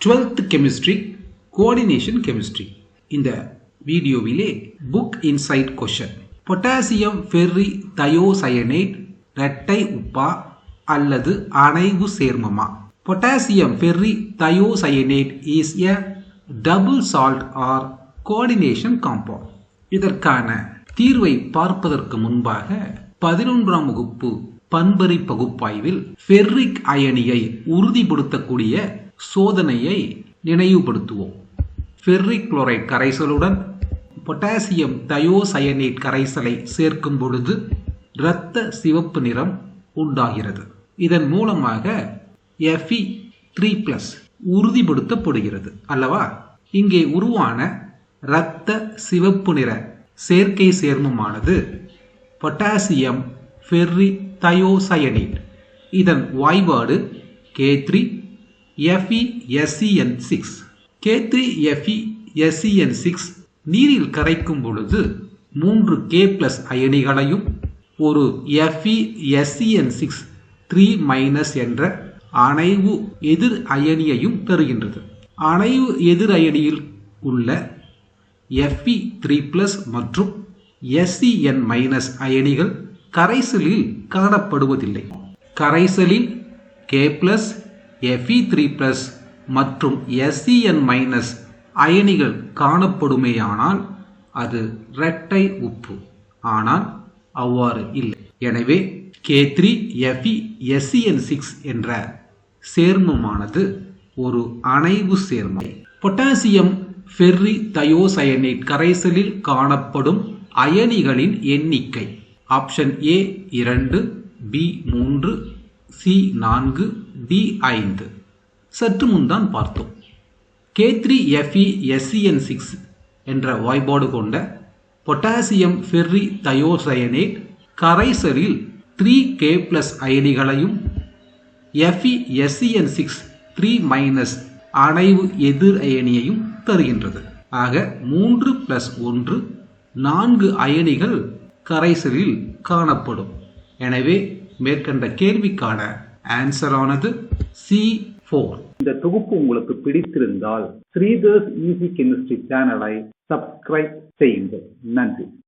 Twelfth chemistry coordination chemistry. இந்த வீடியோவிலே book inside question potassium ferri thiocyanate இரட்டை உப்பா அல்லது அணைவு சேர்மமா? Potassium ferri thiocyanate is a double salt or coordination compound இதற்கான தீர்வை பார்ப்பதற்கு முன்பாக பதினொன்றாம் வகுப்பு பண்பறி பகுப்பாய்வில் ஃபெர்ரிக் அயனியை உறுதிப்படுத்தக்கூடிய சோதனையை நினைவுபடுத்துவோம். ஃபெர்ரிக் குளோரைட் கரைசலுடன் பொட்டாசியம் தயோசயனேட் கரைசலை சேர்க்கும் பொழுது இரத்த சிவப்பு நிறம் உண்டாகிறது. இதன் மூலமாக எஃபி த்ரீ பிளஸ் உறுதிப்படுத்தப்படுகிறது. அல்லவா? இங்கே உருவான இரத்த சிவப்பு நிற செயற்கை சேர்மமானது பொட்டாசியம் ஃபெர்ரி தயோசயனேட். இதன் வாய்பாடு K three Fe SCN six K three six நீரில் கரைக்கும் பொழுது மூன்று கே பிளஸ் அயனிகளையும் ஒரு Fe SCN six three minus என்ற அணைவு எதிர் அயனியையும் தருகின்றது. அணைவு எதிர் அயனியில் உள்ள எஃப்இ த்ரீ பிளஸ் மற்றும் எஸ்சிஎன் மைனஸ் அயனிகள் கரைசலில் காணப்படுவதில்லை. கரைசலில் K plus Fe three plus மற்றும் எஸ்சிஎன் மைனஸ் அயனிகள் காணப்படுமேயானால் அது இரட்டை உப்பு. ஆனால் அவ்வாறு இல்லை. எனவே K three Fe SCN six என்ற சேர்மமானது ஒரு அணைவு சேர்மம். பொட்டாசியம் ஃபெர்ரி தயோசயனேட் கரைசலில் காணப்படும் அயனிகளின் எண்ணிக்கை. ஆப்ஷன் ஏ இரண்டு பி மூன்று சி நான்கு பி ஐந்து. சற்று முன்தான் பார்த்தோம். K three Fe SCN six என்ற வாய்ப்பாடு கொண்ட பொட்டாசியம் ஃபெர்ரி தயோசயனேட் கரைசலில் three K plus அயனிகளையும் Fe SCN six three minus அணைவு எதிர் அயனியையும் தருகின்றது. ஆக மூன்று பிளஸ் ஒன்று நான்கு அயனிகள் கரைசலில் காணப்படும். எனவே மேற்கண்ட கேள்விக்கான ஆன்சரானது சி ஃபோர் இந்த தொகுப்பு உங்களுக்கு பிடித்திருந்தால் ஸ்ரீதர்ஸ் ஈஸி கெமிஸ்ட்ரி சேனலை சப்ஸ்கிரைப் செய்யுங்கள். நன்றி.